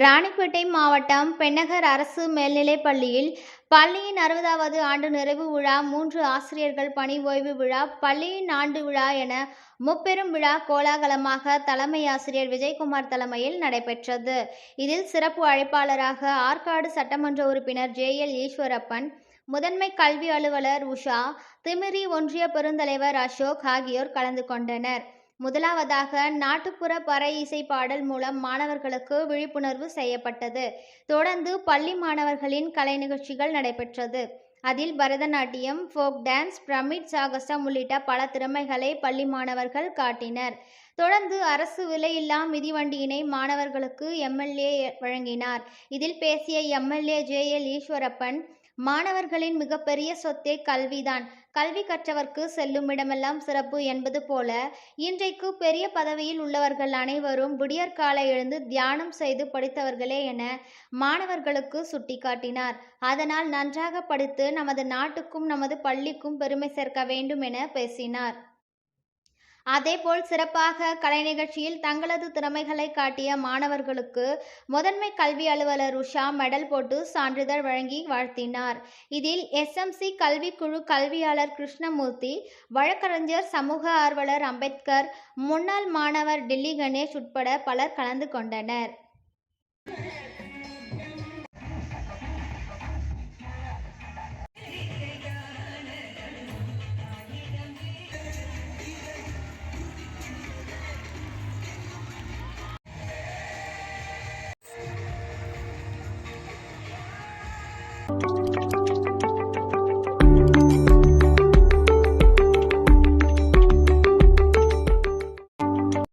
ராணிப்பேட்டை மாவட்டம் பென்னகர் அரசு மேல்நிலைப் பள்ளியில் பள்ளியின் அறுபதாவது ஆண்டு நிறைவு விழா மூன்று ஆசிரியர்கள் பணி ஓய்வு விழா பள்ளியின் ஆண்டு விழா என முப்பெரும் விழா கோலாகலமாக தலைமை ஆசிரியர் விஜயகுமார் தலைமையில் நடைபெற்றது. இதில் சிறப்பு அழைப்பாளராக ஆற்காடு சட்டமன்ற உறுப்பினர் ஜே எல் ஈஸ்வரப்பன் முதன்மை கல்வி அலுவலர் உஷா திமிரி ஒன்றிய பெருந்தலைவர் அசோக் ஆகியோர் கலந்து கொண்டனர். முதலாவதாக நாட்டுப்புற பறை இசை பாடல் மூலம் மாணவர்களுக்கு விழிப்புணர்வு செய்யப்பட்டது. தொடர்ந்து பள்ளி மாணவர்களின் கலை நிகழ்ச்சிகள் நடைபெற்றது. அதில் பரதநாட்டியம் ஃபோக் டான்ஸ் பிரமிட் சாகசம் உள்ளிட்ட பல திறமைகளை பள்ளி மாணவர்கள் காட்டினர். தொடர்ந்து அரசு விலையில்லா மிதிவண்டியினை மாணவர்களுக்கு எம்எல்ஏ வழங்கினார். இதில் பேசிய எம்எல்ஏ ஜே எல் ஈஸ்வரப்பன் மாணவர்களின் மிகப்பெரிய சொத்தே கல்விதான். கல்வி கற்றவர்க்கு செல்லும் இடமெல்லாம் சிறப்பு என்பது போல இன்றைக்கு பெரிய பதவியில் உள்ளவர்கள் அனைவரும் விடியற்காலை எழுந்து தியானம் செய்து படித்தவர்களே என மாணவர்களுக்கு சுட்டிக்காட்டினார். அதனால் நன்றாக படித்து நமது நாட்டுக்கும் நமது பள்ளிக்கும் பெருமை சேர்க்க வேண்டும் என பேசினார். அதேபோல் சிறப்பாக கலை நிகழ்ச்சியில் தங்களது திறமைகளை காட்டிய மாணவர்களுக்கு முதன்மை கல்வி அலுவலர் உஷா மெடல் போட்டு சான்றிதழ் வழங்கி வாழ்த்தினார். இதில் எஸ்எம்சி கல்விக்குழு கல்வியாளர் கிருஷ்ணமூர்த்தி வழக்கறிஞர் சமூக ஆர்வலர் அம்பேத்கர் முன்னாள் மாணவர் டில்லி கணேஷ் உட்பட பலர் கலந்து கொண்டனர். Bye.